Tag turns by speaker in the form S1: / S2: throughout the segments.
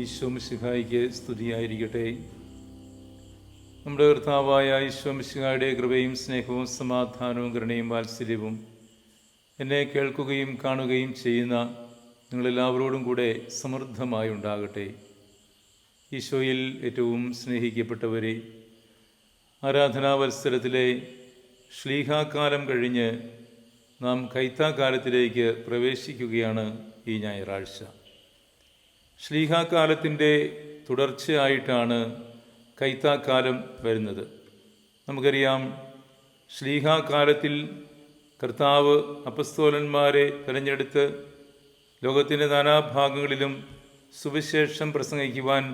S1: ഈശോ മിശിഹായിക്ക് സ്തുതിയായിരിക്കട്ടെ. നമ്മുടെ കർത്താവായ ഈശോ മിശിഹായുടെ കൃപയും സ്നേഹവും സമാധാനവും കരുണയും വാത്സല്യവും എന്നെ കേൾക്കുകയും കാണുകയും ചെയ്യുന്ന നിങ്ങളെല്ലാവരോടും കൂടെ സമൃദ്ധമായി ഉണ്ടാകട്ടെ. ഈശോയിൽ ഏറ്റവും സ്നേഹിക്കപ്പെട്ടവരെ ആരാധനാവത്സരത്തിലെ ശ്ലീഹാകാലം കഴിഞ്ഞ് നാം കൈത്താക്കാലത്തിലേക്ക് പ്രവേശിക്കുകയാണ് ഈ ഞായറാഴ്ച. ശ്ലീഹാകാലത്തിന്റെ തുടർച്ചയായിട്ടാണ് കൈത്താക്കാലം വരുന്നത്. നമുക്കറിയാം ശ്ലീഹാകാലത്തിൽ കർത്താവ് അപസ്തോലന്മാരെ തിരഞ്ഞെടുത്ത് ലോകത്തിന്റെ നാനാഭാഗങ്ങളിലും സുവിശേഷം പ്രസംഗിക്കുവാൻ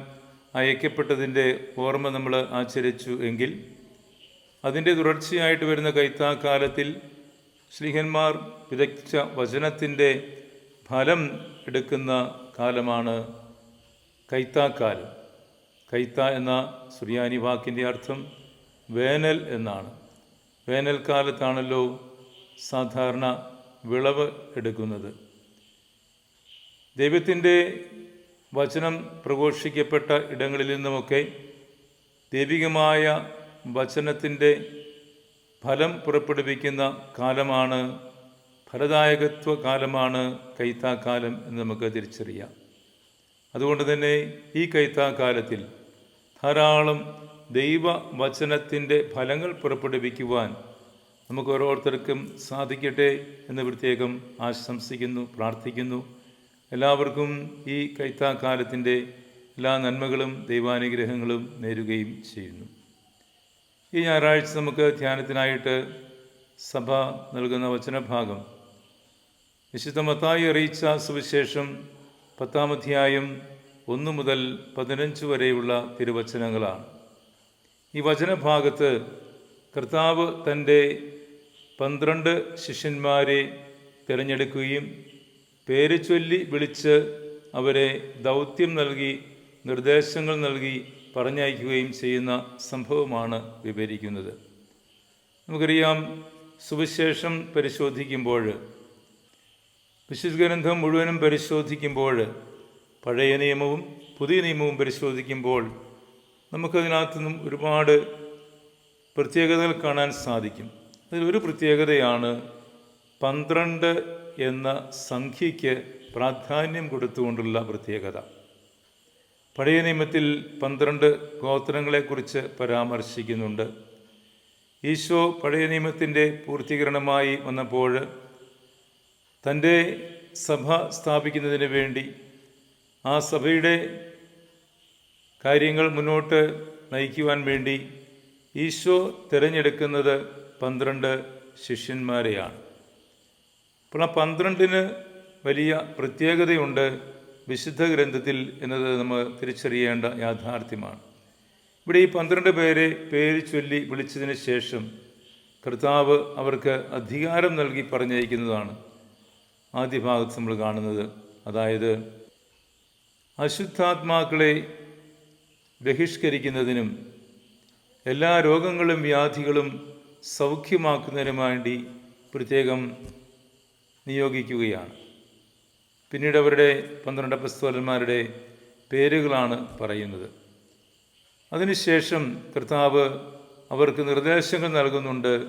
S1: അയക്കപ്പെട്ടതിന്റെ ഓർമ്മ നമ്മൾ ആചരിച്ചു എങ്കിൽ അതിന്റെ തുടർച്ചയായിട്ട് വരുന്ന കൈത്താക്കാലത്തിൽ ശ്ലീഹന്മാർ വിദഗ്ധ വചനത്തിന്റെ ഫലം എടുക്കുന്ന കാലമാണ് കൈത്താക്കാലം കൈത്ത എന്ന സുറിയാനി വാക്കിന്റെ അർത്ഥം വേനൽ എന്നാണ്. വേനൽക്കാലത്താണല്ലോ സാധാരണ വിളവ് എടുക്കുന്നത്. ദൈവത്തിന്റെ വചനം പ്രഘോഷിക്കപ്പെട്ട ഇടങ്ങളിൽ നിന്നുമൊക്കെ ദൈവികമായ വചനത്തിന്റെ ഫലം പുറപ്പെടുവിക്കുന്ന കാലമാണ് ഫലദായകത്വ കാലമാണ് കൈത്താക്കാലം എന്ന് നമുക്ക് തിരിച്ചറിയാം. അതുകൊണ്ട് തന്നെ ഈ കൈത്താക്കാലത്തിൽ ധാരാളം ദൈവവചനത്തിന്റെ ഫലങ്ങൾ പുറപ്പെടുവിക്കുവാൻ നമുക്ക് ഓരോരുത്തർക്കും സാധിക്കട്ടെ എന്ന് പ്രത്യേകം ആശംസിക്കുന്നു പ്രാർത്ഥിക്കുന്നു. എല്ലാവർക്കും ഈ കൈത്താക്കാലത്തിന്റെ എല്ലാ നന്മകളും ദൈവാനുഗ്രഹങ്ങളും നേരുകയും ചെയ്യുന്നു. ഈ ഞായറാഴ്ച നമുക്ക് ധ്യാനത്തിനായിട്ട് സഭ നൽകുന്ന വചനഭാഗം വിശുദ്ധ മത്തായി അറിയിച്ച സുവിശേഷം പത്താം അധ്യായം ഒന്ന് മുതൽ പതിനഞ്ച് വരെയുള്ള തിരുവചനങ്ങളാണ്. ഈ വചനഭാഗത്ത് കർത്താവ് തന്റെ പന്ത്രണ്ട് ശിഷ്യന്മാരെ തിരഞ്ഞെടുക്കുകയും പേര് ചൊല്ലി വിളിച്ച് അവരെ ദൗത്യം നൽകി നിർദ്ദേശങ്ങൾ നൽകി പറഞ്ഞയക്കുകയും ചെയ്യുന്ന സംഭവമാണ് വിവരിക്കുന്നത്. നമുക്കറിയാം സുവിശേഷം പരിശോധിക്കുമ്പോൾ വിശുദ്ധഗ്രന്ഥം മുഴുവനും പരിശോധിക്കുമ്പോൾ പഴയ നിയമവും പുതിയ നിയമവും പരിശോധിക്കുമ്പോൾ നമുക്കതിനകത്തു നിന്നും ഒരുപാട് പ്രത്യേകതകൾ കാണാൻ സാധിക്കും. അതിലൊരു പ്രത്യേകതയാണ് പന്ത്രണ്ട് എന്ന സംഖ്യയ്ക്ക് പ്രാധാന്യം കൊടുത്തുകൊണ്ടുള്ള പ്രത്യേകത. പഴയ നിയമത്തിൽ പന്ത്രണ്ട് ഗോത്രങ്ങളെക്കുറിച്ച് പരാമർശിക്കുന്നുണ്ട്. ഈശോ പഴയ നിയമത്തിന്റെ പൂർത്തീകരണമായി വന്നപ്പോൾ തന്റെ സഭ സ്ഥാപിക്കുന്നതിന് വേണ്ടി ആ സഭയുടെ കാര്യങ്ങൾ മുന്നോട്ട് നയിക്കുവാൻ വേണ്ടി ഈശോ തിരഞ്ഞെടുക്കുന്നത് പന്ത്രണ്ട് ശിഷ്യന്മാരെയാണ്. അപ്പോൾ ആ പന്ത്രണ്ടിന് വലിയ പ്രത്യേകതയുണ്ട് വിശുദ്ധ ഗ്രന്ഥത്തിൽ എന്നത് നമ്മൾ തിരിച്ചറിയേണ്ട യാഥാർത്ഥ്യമാണ്. ഇവിടെ ഈ പന്ത്രണ്ട് പേരെ പേര് ചൊല്ലി വിളിച്ചതിന് ശേഷം കർത്താവ് അവർക്ക് അധികാരം നൽകി പറഞ്ഞയക്കുന്നതാണ്. ആദ്യ ഭാഗത്ത് നമ്മൾ കാണുന്നത്. അതായത് അശുദ്ധാത്മാക്കളെ ബഹിഷ്കരിക്കുന്നതിനും എല്ലാ രോഗങ്ങളും വ്യാധികളും സൗഖ്യമാക്കുന്നതിനും വേണ്ടി പ്രത്യേകം നിയോഗിക്കുകയാണ്. പിന്നീട് അവരുടെ പന്ത്രണ്ട് പുസ്തകന്മാരുടെ പേരുകളാണ് പറയുന്നത്. അതിനുശേഷം കർത്താവ് അവർക്ക് നിർദ്ദേശങ്ങൾ നൽകുന്നുണ്ട്.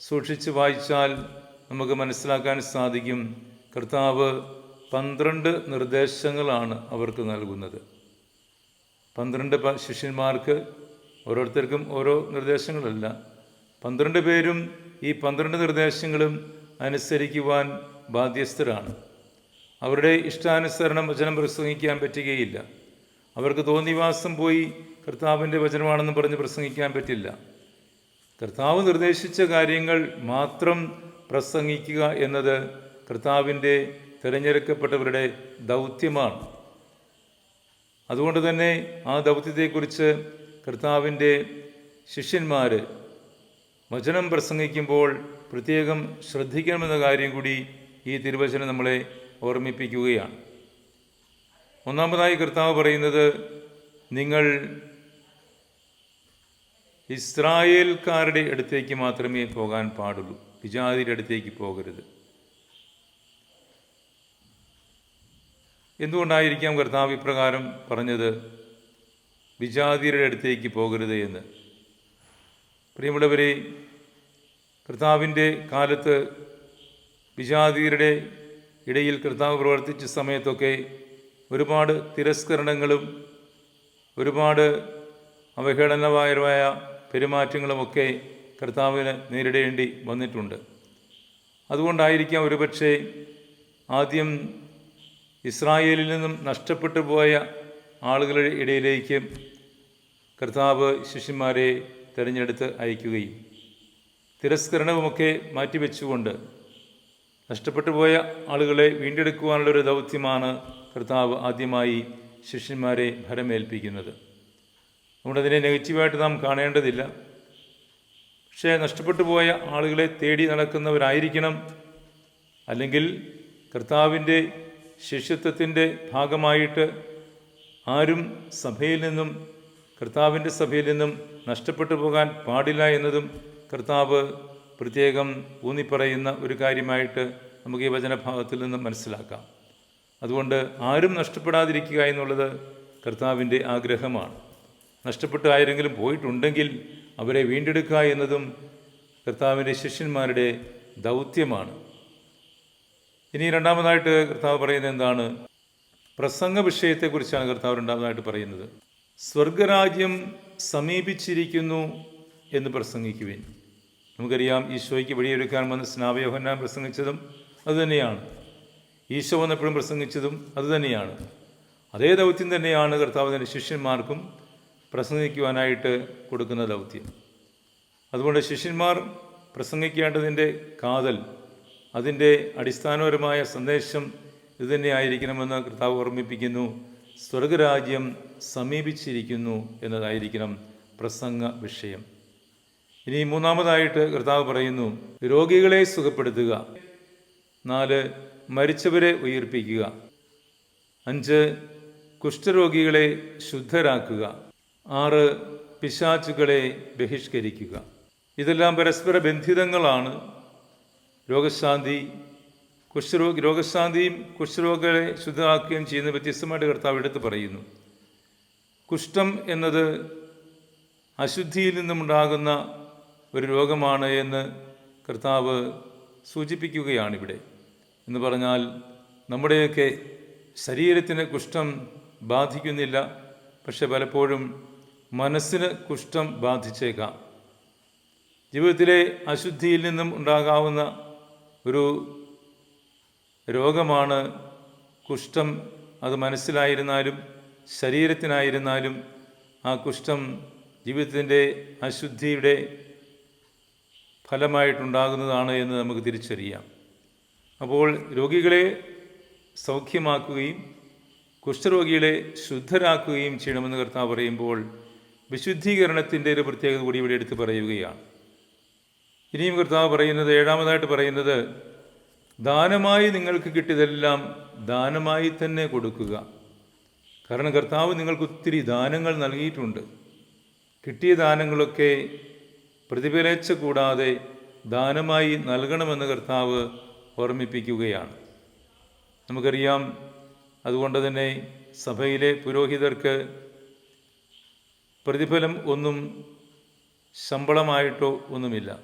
S1: സൂക്ഷിച്ച് വായിച്ചാൽ നമുക്ക് മനസ്സിലാക്കാൻ സാധിക്കും. കർത്താവ് പന്ത്രണ്ട് നിർദ്ദേശങ്ങളാണ് അവർക്ക് നൽകുന്നത്. പന്ത്രണ്ട് ശിഷ്യന്മാർക്ക് ഓരോരുത്തർക്കും ഓരോ നിർദ്ദേശങ്ങളല്ല. പന്ത്രണ്ട് പേരും ഈ പന്ത്രണ്ട് നിർദ്ദേശങ്ങളും അനുസരിക്കുവാൻ ബാധ്യസ്ഥരാണ്. അവരുടെ ഇഷ്ടാനുസരണം വചനം പ്രസംഗിക്കാൻ പറ്റുകയില്ല. അവർക്ക് തോന്നിവാസം പോയി കർത്താവിന്റെ വചനമാണെന്ന് പറഞ്ഞ് പ്രസംഗിക്കാൻ പറ്റില്ല. കർത്താവ് നിർദ്ദേശിച്ച കാര്യങ്ങൾ മാത്രം പ്രസംഗിക്കുക എന്നത് കർത്താവിന്റെ തിരഞ്ഞെടുക്കപ്പെട്ടവരുടെ ദൗത്യമാണ്. അതുകൊണ്ട് തന്നെ ആ ദൗത്യത്തെക്കുറിച്ച് കർത്താവിന്റെ ശിഷ്യന്മാർ വചനം പ്രസംഗിക്കുമ്പോൾ പ്രത്യേകം ശ്രദ്ധിക്കണമെന്ന കാര്യം കൂടി ഈ തിരുവചനം നമ്മളെ ഓർമ്മിപ്പിക്കുകയാണ്. ഒന്നാമതായി കർത്താവ് പറയുന്നത് നിങ്ങൾ ഇസ്രായേൽക്കാരുടെ അടുത്തേക്ക് മാത്രമേ പോകാൻ പാടുള്ളൂ. വിജാതിയുടെ അടുത്തേക്ക് പോകരുത്. എന്തുകൊണ്ടായിരിക്കാം കർത്താവ് ഇപ്രകാരം പറഞ്ഞത്? വിജാതിയുടെ അടുത്തേക്ക് പോകരുത് എന്ന്. പ്രിയമുള്ളവരെ കർത്താവിന്റെ കാലത്ത് വിജാതിയരുടെ ഇടയിൽ കർത്താവ് പ്രവർത്തിച്ച സമയത്തൊക്കെ ഒരുപാട് തിരസ്കരണങ്ങളും ഒരുപാട് അവഹേളനപരമായ പെരുമാറ്റങ്ങളുമൊക്കെ കർത്താവിന് നേരിടേണ്ടി വന്നിട്ടുണ്ട്. അതുകൊണ്ടായിരിക്കാം ഒരുപക്ഷെ ആദ്യം ഇസ്രായേലിൽ നിന്നും നഷ്ടപ്പെട്ടു പോയ ആളുകളുടെ ഇടയിലേക്ക് കർത്താവ് ശിഷ്യന്മാരെ തിരഞ്ഞെടുത്ത് അയക്കുകയും തിരസ്കരണവുമൊക്കെ മാറ്റിവെച്ചുകൊണ്ട് നഷ്ടപ്പെട്ടു പോയ ആളുകളെ വീണ്ടെടുക്കുവാനുള്ളൊരു ദൗത്യമാണ് കർത്താവ് ആദ്യമായി ശിഷ്യന്മാരെ ഭരമേൽപ്പിക്കുന്നത്. അതുകൊണ്ട് അതിനെ നെഗറ്റീവായിട്ട് നാം കാണേണ്ടതില്ല. പക്ഷേ നഷ്ടപ്പെട്ടു പോയ ആളുകളെ തേടി നടക്കുന്നവരായിരിക്കണം. അല്ലെങ്കിൽ കർത്താവിന്റെ ശിഷ്യത്വത്തിന്റെ ഭാഗമായിട്ട് ആരും സഭയിൽ നിന്നും കർത്താവിന്റെ സഭയിൽ നിന്നും നഷ്ടപ്പെട്ടു പോകാൻ പാടില്ല എന്നതും കർത്താവ് പ്രത്യേകം ഊന്നിപ്പറയുന്ന ഒരു കാര്യമായിട്ട് നമുക്ക് ഈ വചനഭാഗത്തിൽ നിന്നും മനസ്സിലാക്കാം. അതുകൊണ്ട് ആരും നഷ്ടപ്പെടാതിരിക്കുക എന്നുള്ളത് കർത്താവിന്റെ ആഗ്രഹമാണ്. നഷ്ടപ്പെട്ട് ആരെങ്കിലും പോയിട്ടുണ്ടെങ്കിൽ അവരെ വീണ്ടെടുക്കുക എന്നതും കർത്താവിന്റെ ശിഷ്യന്മാരുടെ ദൗത്യമാണ്. ഇനി രണ്ടാമതായിട്ട് കർത്താവ് പറയുന്നത് എന്താണ്? പ്രസംഗ വിഷയത്തെക്കുറിച്ചാണ് കർത്താവ് രണ്ടാമതായിട്ട് പറയുന്നത്. സ്വർഗരാജ്യം സമീപിച്ചിരിക്കുന്നു എന്ന് പ്രസംഗിക്കുവിൻ. നമുക്കറിയാം ഈശോയ്ക്ക് വഴിയൊരുക്കാൻ വന്ന സ്നാവയോഹന്നാൻ പ്രസംഗിച്ചതും അതുതന്നെയാണ്. ഈശോ വന്നപ്പോഴും പ്രസംഗിച്ചതും അതുതന്നെയാണ്. അതേ ദൗത്യം തന്നെയാണ് കർത്താവ് തന്റെ ശിഷ്യന്മാർക്കും പ്രസംഗിക്കുവാനായിട്ട് കൊടുക്കുന്ന ദൗത്യം. അതുകൊണ്ട് ശിഷ്യന്മാർ പ്രസംഗിക്കേണ്ടതിന്റെ കാതൽ അതിന്റെ അടിസ്ഥാനപരമായ സന്ദേശം ഇതുതന്നെയായിരിക്കണമെന്ന് കർത്താവ് ഓർമ്മിപ്പിക്കുന്നു. സ്വർഗരാജ്യം സമീപിച്ചിരിക്കുന്നു എന്നതായിരിക്കണം പ്രസംഗ വിഷയം. ഇനി മൂന്നാമതായിട്ട് കർത്താവ് പറയുന്നു രോഗികളെ സുഖപ്പെടുത്തുക. നാല് മരിച്ചവരെ ഉയർപ്പിക്കുക. അഞ്ച് കുഷ്ഠരോഗികളെ ശുദ്ധരാക്കുക. ആറ് പിശാച്ചുകളെ ബഹിഷ്കരിക്കുക. ഇതെല്ലാം പരസ്പര ബന്ധിതങ്ങളാണ്. രോഗശാന്തി കുഷ്ഠരോഗ രോഗശാന്തിയും കുഷ്ഠരോഗികളെ ശുദ്ധമാക്കുകയും ചെയ്യുന്ന വ്യത്യസ്തമായിട്ട് കർത്താവ് എടുത്ത് പറയുന്നു. കുഷ്ഠം എന്നത് അശുദ്ധിയിൽ നിന്നുമുണ്ടാകുന്ന ഒരു രോഗമാണ് എന്ന് കർത്താവ് സൂചിപ്പിക്കുകയാണിവിടെ. എന്ന് പറഞ്ഞാൽ നമ്മുടെയൊക്കെ ശരീരത്തിന് കുഷ്ഠം ബാധിക്കുന്നില്ല. പക്ഷെ പലപ്പോഴും മനസ്സിന് കുഷ്ഠം ബാധിച്ചേക്കാം. ജീവിതത്തിലെ അശുദ്ധിയിൽ നിന്നും ഉണ്ടാകാവുന്ന ഒരു രോഗമാണ് കുഷ്ഠം. അത് മനസ്സിലായിരുന്നാലും ശരീരത്തിനായിരുന്നാലും ആ കുഷ്ഠം ജീവിതത്തിന്റെ അശുദ്ധിയുടെ ഫലമായിട്ടുണ്ടാകുന്നതാണ് എന്ന് നമുക്ക് തിരിച്ചറിയാം. അപ്പോൾ രോഗികളെ സൗഖ്യമാക്കുകയും കുഷ്ഠരോഗികളെ ശുദ്ധരാക്കുകയും ചെയ്യണമെന്ന് കർത്താവ് പറയുമ്പോൾ വിശുദ്ധീകരണത്തിന്റെ ഒരു പ്രത്യേകത കൂടി ഇവിടെ എടുത്ത് പറയുകയാണ്. ഇനിയും കർത്താവ് പറയുന്നത് ഏഴാമതായിട്ട് പറയുന്നത് ദാനമായി നിങ്ങൾക്ക് കിട്ടിയതെല്ലാം ദാനമായി തന്നെ കൊടുക്കുക. കാരണം കർത്താവ് നിങ്ങൾക്ക് ഒത്തിരി ദാനങ്ങൾ നൽകിയിട്ടുണ്ട്. കിട്ടിയ ദാനങ്ങളൊക്കെ പ്രതിഫലേച്ഛ കൂടാതെ ദാനമായി നൽകണമെന്ന് കർത്താവ് ഓർമ്മിപ്പിക്കുകയാണ്. നമുക്കറിയാം അതുകൊണ്ട് തന്നെ സഭയിലെ പുരോഹിതർക്ക് പ്രതിഫലം ഒന്നും ശമ്പളമായിട്ടോ ഒന്നുമില്ല.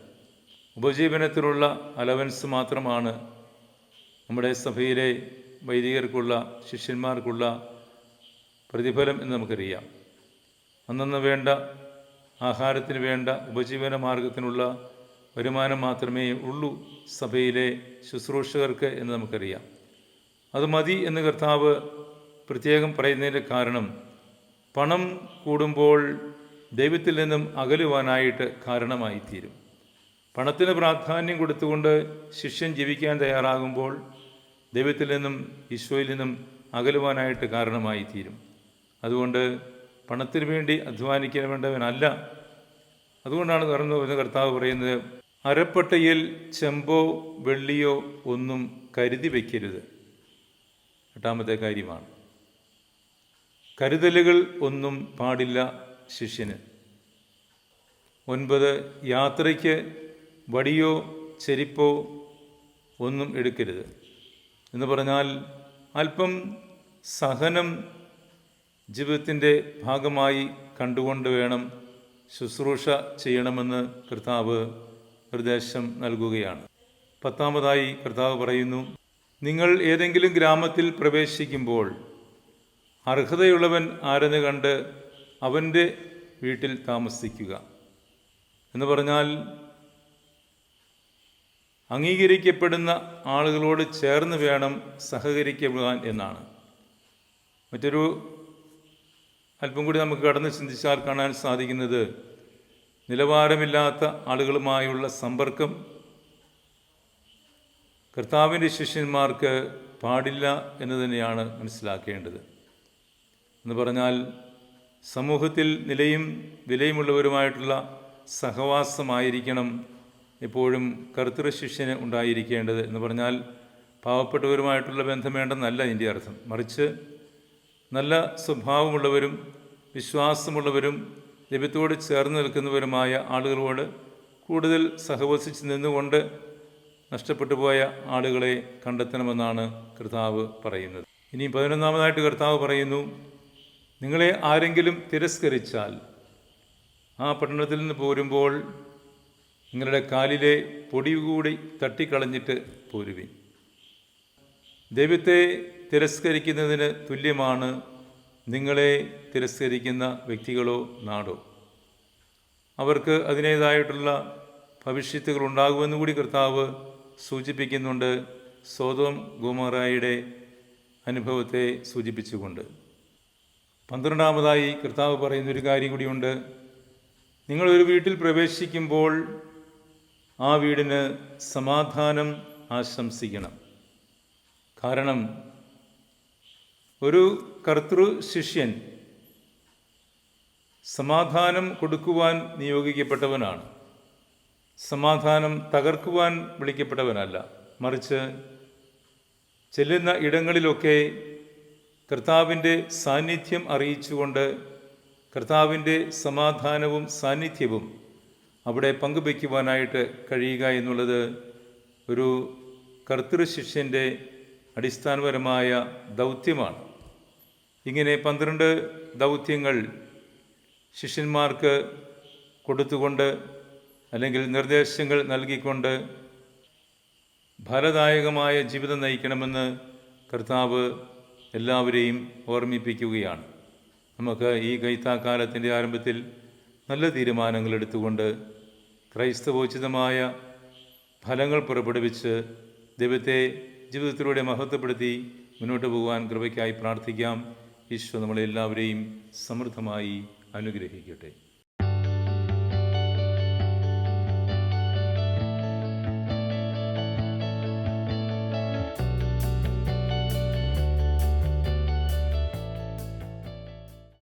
S1: ഉപജീവനത്തിലുള്ള അലവൻസ് മാത്രമാണ് നമ്മുടെ സഭയിലെ വൈദികർക്കുള്ള ശിഷ്യന്മാർക്കുള്ള പ്രതിഫലം എന്ന് നമുക്കറിയാം. അന്നന്ന് വേണ്ട ആഹാരത്തിന് വേണ്ട ഉപജീവന മാർഗത്തിനുള്ള വരുമാനം മാത്രമേ ഉള്ളൂ സഭയിലെ ശുശ്രൂഷകർക്ക് എന്ന് നമുക്കറിയാം. അത് മതി എന്ന് കർത്താവ് പ്രത്യേകം പറയുന്നതിന്റെ കാരണം പണം കൂടുമ്പോൾ ദൈവത്തിൽ നിന്നും അകലുവാനായിട്ട് കാരണമായി തീരും പണത്തിന് പ്രാധാന്യം കൊടുത്തുകൊണ്ട് ശിഷ്യൻ ജീവിക്കാൻ തയ്യാറാകുമ്പോൾ ദൈവത്തിൽ നിന്നും ഈശോയിൽ നിന്നും അകലുവാനായിട്ട് കാരണമായി തീരും അതുകൊണ്ട് പണത്തിന് വേണ്ടി അധ്വാനിക്കാൻ വേണ്ടവനല്ല അതുകൊണ്ടാണ് തുറന്നു വരുന്ന കർത്താവ് പറയുന്നത് അരപ്പട്ടയിൽ ചെമ്പോ വെള്ളിയോ ഒന്നും കരുതി വയ്ക്കരുത് എട്ടാമത്തെ കാര്യമാണ്. കരുതലുകൾ ഒന്നും പാടില്ല ശിഷ്യന്. ഒൻപത് യാത്രയ്ക്ക് വടിയോ ചെരിപ്പോ ഒന്നും എടുക്കരുത്. എന്ന് പറഞ്ഞാൽ അല്പം സഹനം ജീവിതത്തിന്റെ ഭാഗമായി കണ്ടുകൊണ്ട് വേണം ശുശ്രൂഷ ചെയ്യണമെന്ന് കർത്താവ് നിർദ്ദേശം നൽകുകയാണ്. പത്താമതായി കർത്താവ് പറയുന്നു നിങ്ങൾ ഏതെങ്കിലും ഗ്രാമത്തിൽ പ്രവേശിക്കുമ്പോൾ അർഹതയുള്ളവൻ ആരെന്ന് കണ്ട് അവന്റെ വീട്ടിൽ താമസിക്കുക. എന്ന് പറഞ്ഞാൽ അംഗീകരിക്കപ്പെടുന്ന ആളുകളോട് ചേർന്ന് വേണം സഹകരിക്കുവാൻ എന്നാണ്. മറ്റൊരു അല്പം കൂടി നമുക്ക് കടന്ന് ചിന്തിച്ചാൽ കാണാൻ സാധിക്കുന്നത് നിലവാരമില്ലാത്ത ആളുകളുമായുള്ള സമ്പർക്കം കർത്താവിന്റെ ശിഷ്യന്മാർക്ക് പാടില്ല എന്ന് തന്നെയാണ് മനസ്സിലാക്കേണ്ടത്. എന്ന് പറഞ്ഞാൽ സമൂഹത്തിൽ നിലയും വിലയുമുള്ളവരുമായിട്ടുള്ള സഹവാസമായിരിക്കണം എപ്പോഴും കർത്തൃ ശിഷ്യന് ഉണ്ടായിരിക്കേണ്ടത് എന്ന് പറഞ്ഞാൽ പാവപ്പെട്ടവരുമായിട്ടുള്ള ബന്ധം വേണ്ടെന്നല്ല ഇതിന്റെ അർത്ഥം. മറിച്ച് നല്ല സ്വഭാവമുള്ളവരും വിശ്വാസമുള്ളവരും ദൈവത്തോട് ചേർന്ന് നിൽക്കുന്നവരുമായ ആളുകളോട് കൂടുതൽ സഹവസിച്ച് നിന്നുകൊണ്ട് നഷ്ടപ്പെട്ടു പോയ ആളുകളെ കണ്ടെത്തണമെന്നാണ് കർത്താവ് പറയുന്നത്. ഇനി പതിനൊന്നാമതായിട്ട് കർത്താവ് പറയുന്നു നിങ്ങളെ ആരെങ്കിലും തിരസ്കരിച്ചാൽ ആ പട്ടണത്തിൽ നിന്ന് പോരുമ്പോൾ നിങ്ങളുടെ കാലിലെ പൊടി കൂടി തട്ടിക്കളഞ്ഞിട്ട് പോരുവിൻ. ദൈവത്തെ തിരസ്കരിക്കുന്നതിന് തുല്യമാണ് നിങ്ങളെ തിരസ്കരിക്കുന്ന വ്യക്തികളോ നാടോ. അവർക്ക് അതിനേതായിട്ടുള്ള ഭവിഷ്യത്തുകൾ ഉണ്ടാകുമെന്ന് കൂടി കർത്താവ് സൂചിപ്പിക്കുന്നുണ്ട്. സോതോം ഗോമറായുടെ അനുഭവത്തെ സൂചിപ്പിച്ചുകൊണ്ട്. പന്ത്രണ്ടാമതായി കർത്താവ് പറയുന്ന ഒരു കാര്യം കൂടിയുണ്ട്. നിങ്ങളൊരു വീട്ടിൽ പ്രവേശിക്കുമ്പോൾ ആ വീടിന് സമാധാനം ആശംസിക്കണം. കാരണം ഒരു കർത്തൃ ശിഷ്യൻ സമാധാനം കൊടുക്കുവാൻ നിയോഗിക്കപ്പെട്ടവനാണ്. സമാധാനം തകർക്കുവാൻ വിളിക്കപ്പെട്ടവനല്ല. മറിച്ച് ചെല്ലുന്ന ഇടങ്ങളിലൊക്കെ കർത്താവിന്റെ സാന്നിധ്യം അറിയിച്ചുകൊണ്ട് കർത്താവിന്റെ സമാധാനവും സാന്നിധ്യവും അവിടെ പങ്കുവയ്ക്കുവാനായിട്ട് കഴിയുക എന്നുള്ളത് ഒരു കർത്തൃ ശിഷ്യന്റെ അടിസ്ഥാനപരമായ ദൗത്യമാണ്. ഇങ്ങനെ പന്ത്രണ്ട് ദൗത്യങ്ങൾ ശിഷ്യന്മാർക്ക് കൊടുത്തുകൊണ്ട് അല്ലെങ്കിൽ നിർദ്ദേശങ്ങൾ നൽകിക്കൊണ്ട് ഫലദായകമായ ജീവിതം നയിക്കണമെന്ന് കർത്താവ് എല്ലാവരെയും ഓർമ്മിപ്പിക്കുകയാണ്. നമുക്ക് ഈ കൈത്താക്കാലത്തിന്റെ ആരംഭത്തിൽ നല്ല തീരുമാനങ്ങൾ എടുത്തുകൊണ്ട് ക്രൈസ്തവോചിതമായ ഫലങ്ങൾ പുറപ്പെടുവിച്ച് ദൈവത്തെ ജീവിതത്തിലൂടെ മഹത്വപ്പെടുത്തി മുന്നോട്ട് പോകുവാൻ കൃപയ്ക്കായി പ്രാർത്ഥിക്കാം. ഈശോ നമ്മളെല്ലാവരെയും സമൃദ്ധമായി അനുഗ്രഹിക്കട്ടെ.